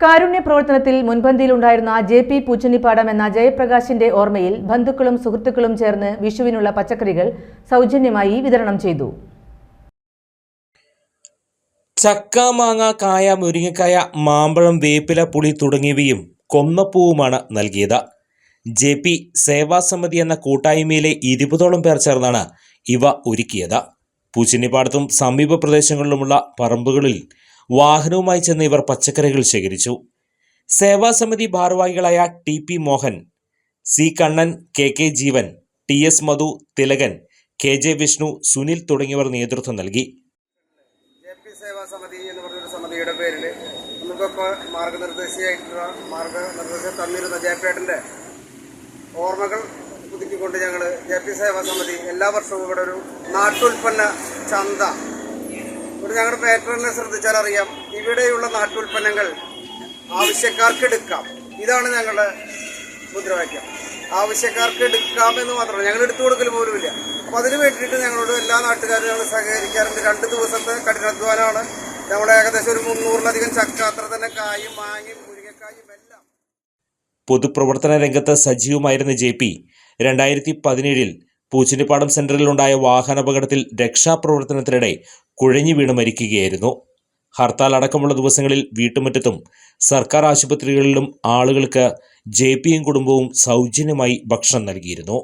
കാരുണ്യ പ്രവർത്തനത്തിൽ മുൻപന്തിയിലുണ്ടായിരുന്ന J P പൂച്ചനിപ്പാടം എന്ന ജയപ്രകാശിന്റെ ഓർമ്മയിൽ ബന്ധുക്കളും സുഹൃത്തുക്കളും ചേർന്ന് വിഷുവിനുള്ള പച്ചക്കറികൾ സൗജന്യമായി വിതരണം ചെയ്തു. ചക്ക മാങ്ങ കായ മുരിങ്ങക്കായ മാമ്പഴം വേപ്പില പുളി തുടങ്ങിയവയും കൊന്നപ്പൂവുമാണ് നൽകിയത്. ജെ പി സേവാസമിതി എന്ന കൂട്ടായ്മയിലെ ഇരുപതോളം പേർ ചേർന്നാണ് ഇവ ഒരുക്കിയത്. പൂച്ചിനിപ്പാടത്തും സമീപ പ്രദേശങ്ങളിലുമുള്ള പറമ്പുകളിൽ വാഹനവുമായി ചെന്ന് ഇവർ പച്ചക്കറികൾ ശേഖരിച്ചു. സേവാസമിതി ഭാരവാഹികളായ T P Mohan C Kannan K K Jeevan T S Madhu Thilakan K J Vishnu Sunil തുടങ്ങിയവർ നേതൃത്വം നൽകി. സമിതി സമിതിയുടെ പേരിൽ ഓർമ്മകൾ പുതുക്കിക്കൊണ്ട് ഞങ്ങൾ ജെ പി സേവാ സമിതി എല്ലാ വർഷവും ഇവിടെ ഒരു നാട്ടുൽപ്പന്ന ചന്ത ഞങ്ങളുടെ പാറ്റേണിനെ ശ്രദ്ധിച്ചാൽ അറിയാം. ഇവിടെയുള്ള നാട്ടുൽപ്പന്നങ്ങൾ ആവശ്യക്കാർക്ക് എടുക്കാം. ഇതാണ് ഞങ്ങളുടെ മുദ്രാവാക്യം. ആവശ്യക്കാർക്ക് എടുക്കാം എന്ന് മാത്രമല്ല ഞങ്ങൾ എടുത്തു കൊടുക്കൽ പോലുമില്ല. അപ്പോൾ അതിന് വേണ്ടിയിട്ട് ഞങ്ങളോട് എല്ലാ നാട്ടുകാരും ഞങ്ങൾ സഹകരിക്കാറുണ്ട്. രണ്ട് ദിവസത്തെ കഠിനാധ്വാനമാണ്. ഞങ്ങളുടെ ഏകദേശം ഒരു മുന്നൂറിലധികം ചക്ക അത്ര തന്നെ കായും മാങ്ങയും മുരിങ്ങക്കായും എല്ലാം. പൊതുപ്രവർത്തന രംഗത്ത് സജീവമായിരുന്ന ജെ പി രണ്ടായിരത്തി പതിനേഴിൽ പൂച്ചിനിപ്പാടം സെന്ററിലുണ്ടായ വാഹനാപകടത്തിൽ രക്ഷാപ്രവർത്തനത്തിനിടെ കുഴഞ്ഞു വീണ് മരിക്കുകയായിരുന്നു. ഹർത്താൽ അടക്കമുള്ള ദിവസങ്ങളിൽ വീട്ടുമുറ്റത്തും സർക്കാർ ആശുപത്രികളിലും ആളുകൾക്ക് ജെ കുടുംബവും സൗജന്യമായി ഭക്ഷണം നൽകിയിരുന്നു.